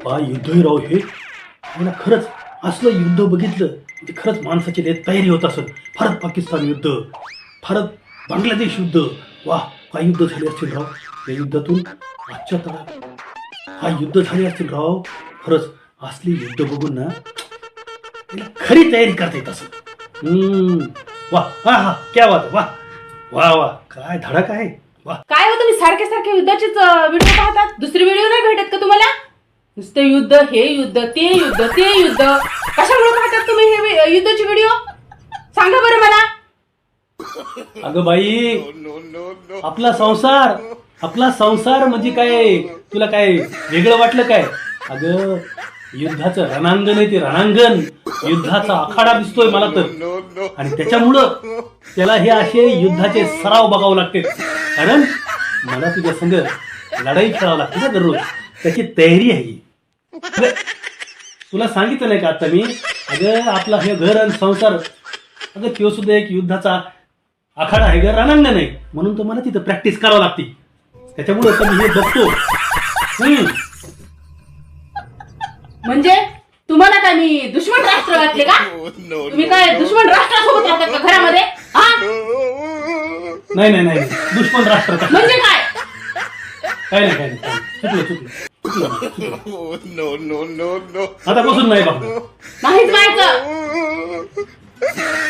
काय युद्ध राव हे. मला खरंच असलं युद्ध बघितलं ते खरंच माणसाची लय तयारी होत असत भारत पाकिस्तान युद्ध भारत बांगलादेश युद्ध. वा काय युद्ध झाले असतील राव? या युद्धातून आजच्या तळात हा युद्ध झाले असतील राव? खरंच असली युद्ध बघून ना खरी तयारी करता येत असत हम्म. वा हा हा क्या वाद वा वा वा काय धडक आहे. वा काय हो तुम्ही सारखे सारखे युद्धाचेच व्हिडिओ पाहतात? दुसरे व्हिडिओ नाही भेटत का तुम्हाला? नुसते युद्ध हे युद्ध ते युद्ध ते युद्ध. कशामुळे पाहतात तुम्ही हे युद्धाची व्हिडिओ सांगा बरं मला. अगं बाई आपला संसार आपला संसार म्हणजे काय? तुला काय वेगळं वाटलं काय? अगं युद्धाचं रणांगण आहे ते रणांगण. युद्धाचा आखाडा दिसतोय मला तर. आणि त्याच्यामुळं त्याला हे असे युद्धाचे सराव बघावं लागते. कारण मला तुझ्या संग लढाई खेळावं लागते ना दररोज. त्याची तयारी आहे तुला सांगितलं नाही का आता मी? अगं आपला हे घर आणि संसार अगं तो सुद्धा एक युद्धाचा आखाडा आहे ग रणांगण आहे. म्हणून तर मला तिथं प्रॅक्टिस करावं लागते. त्याच्यामुळे मी हे बघतो हम्म. म्हणजे तुम्हाला काय मी दुश्मन राष्ट्र घातले का? तुम्ही काय दुश्मन राष्ट्रासोबत राहतात का घरामध्ये? हा? नाही नाही नाही. दुश्मन राष्ट्र. का म्हणजे काय? काय नाही काय नाही काय नाही. चुकलं चुकलं. चुकलं, चुकलं. no, no, no, no. आता बसून नाही बघणार नाहीच व्हायचं